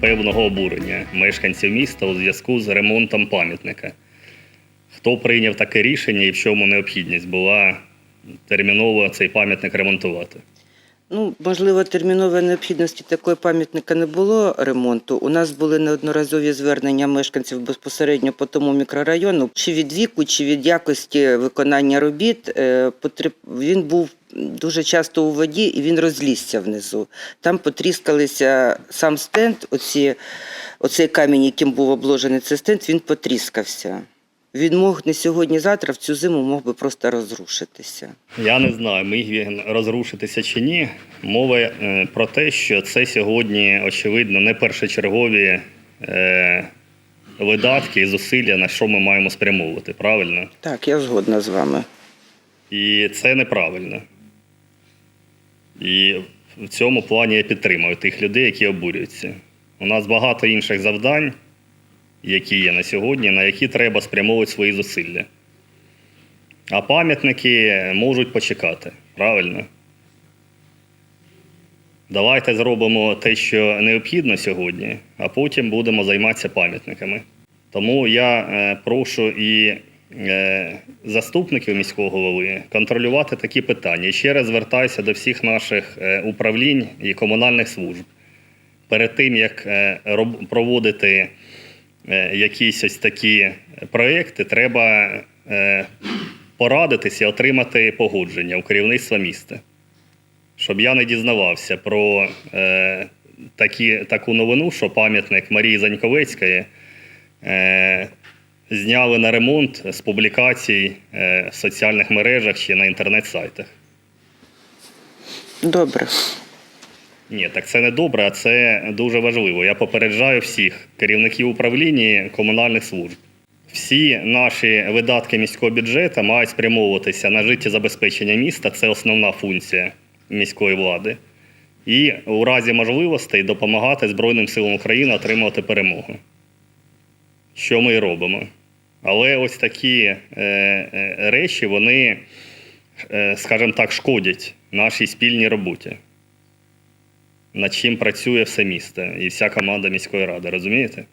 певного обурення мешканців міста у зв'язку з ремонтом пам'ятника. Хто прийняв таке рішення і в чому необхідність була терміново цей пам'ятник ремонтувати? Ну, можливо, термінової необхідності такої пам'ятника не було ремонту. У нас були неодноразові звернення мешканців безпосередньо по тому мікрорайону. Чи від віку, чи від якості виконання робіт е, він був дуже часто у воді і він розлізся внизу. Там потріскалися сам стенд, оці, оцей камінь, яким був обложений цей стенд, він потріскався. Він мог не сьогодні-завтра, в цю зиму мог би просто розрушитися. Я не знаю, міг він розрушитися чи ні. Мова е, про те, що це сьогодні, очевидно, не першочергові е, видатки і зусилля, на що ми маємо спрямовувати, правильно? Так, я згодна з вами. І це неправильно. І в цьому плані я підтримую тих людей, які обурюються. У нас багато інших завдань, які є на сьогодні, на які треба спрямовувати свої зусилля. А пам'ятники можуть почекати, правильно? Давайте зробимо те, що необхідно сьогодні, а потім будемо займатися пам'ятниками. Тому я е, прошу і е, заступників міського голови контролювати такі питання. І ще раз звертаюся до всіх наших е, управлінь і комунальних служб. Перед тим, як проводити якісь ось такі проекти, треба е, порадитися і отримати погодження у керівництва міста. Щоб я не дізнавався про е, такі, таку новину, що пам'ятник Марії Заньковецької е, зняли на ремонт з публікацій е, в соціальних мережах чи на інтернет-сайтах. Добре. Ні, так це не добре, а це дуже важливо. Я попереджаю всіх керівників управління комунальних служб. Всі наші видатки міського бюджету мають спрямовуватися на життєзабезпечення міста. Це основна функція міської влади. І у разі можливостей допомагати Збройним силам України отримувати перемогу. Що ми і робимо. Але ось такі е, е, речі, вони, е, скажімо так, шкодять нашій спільній роботі над чим працює все місто і вся команда міської ради, розумієте?